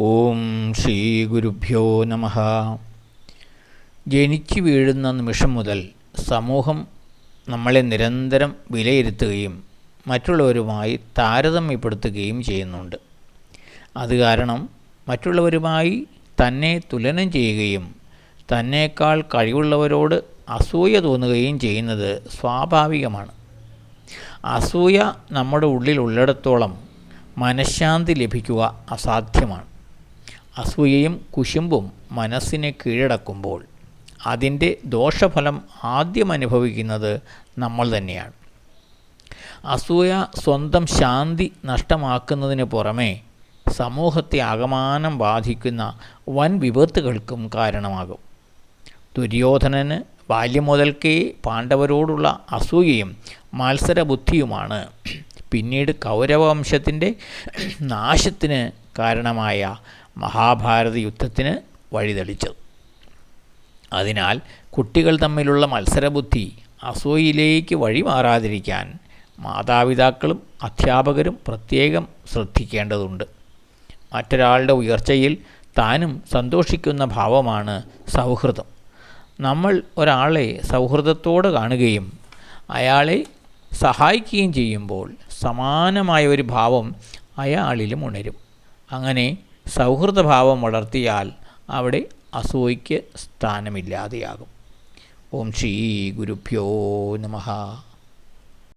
ഓം ശ്രീ ഗുരുഭ്യോ നമ. ജനിച്ചു വീഴുന്ന നിമിഷം മുതൽ സമൂഹം നമ്മളെ നിരന്തരം വിലയിരുത്തുകയും മറ്റുള്ളവരുമായി താരതമ്യപ്പെടുത്തുകയും ചെയ്യുന്നുണ്ട്. അത് കാരണം മറ്റുള്ളവരുമായി തന്നെ തുലനം ചെയ്യുകയും തന്നേക്കാൾ കഴിവുള്ളവരോട് അസൂയ തോന്നുകയും ചെയ്യുന്നത് സ്വാഭാവികമാണ്. അസൂയ നമ്മുടെ ഉള്ളിൽ ഉള്ളിടത്തോളം മനഃശാന്തി ലഭിക്കുക അസാധ്യമാണ്. അസൂയയും കുശുമ്പും മനസ്സിനെ കീഴടക്കുമ്പോൾ അതിന്റെ ദോഷഫലം ആദ്യം അനുഭവിക്കുന്നത് നമ്മൾ തന്നെയാണ്. അസൂയ സ്വന്തം ശാന്തി നഷ്ടമാക്കുന്നതിന് പുറമേ സമൂഹത്തെ ആകമാനം ബാധിക്കുന്ന വൻ വിപത്തുകൾക്കും കാരണമാകും. ദുര്യോധനന് ബാല്യം മുതൽക്കേ പാണ്ഡവരോടുള്ള അസൂയയും മത്സരബുദ്ധിയുമാണ്. പിന്നീട് കൗരവവംശത്തിന്റെ നാശത്തിന് കാരണമായ മഹാഭാരത യുദ്ധത്തിന് വഴിതെളിച്ചത്. അതിനാൽ കുട്ടികൾ തമ്മിലുള്ള മത്സരബുദ്ധി അസൂയയിലേക്ക് വഴിമാറാതിരിക്കാൻ മാതാപിതാക്കളും അധ്യാപകരും പ്രത്യേകം ശ്രദ്ധിക്കേണ്ടതുണ്ട്. മറ്റൊരാളുടെ ഉയർച്ചയിൽ താനും സന്തോഷിക്കുന്ന ഭാവമാണ് സൗഹൃദം. നമ്മൾ ഒരാളെ സൗഹൃദത്തോടെ കാണുകയും അയാളെ സഹായിക്കുകയും ചെയ്യുമ്പോൾ സമാനമായ ഒരു ഭാവം അയാളിലും ഉണരും. അങ്ങനെ സൗഹൃദഭാവം വളർത്തിയാൽ അവിടെ അസൂയയ്ക്ക് സ്ഥാനമില്ലാതെയാകും. ഓം ശ്രീ ഗുരുഭ്യോ നമഃ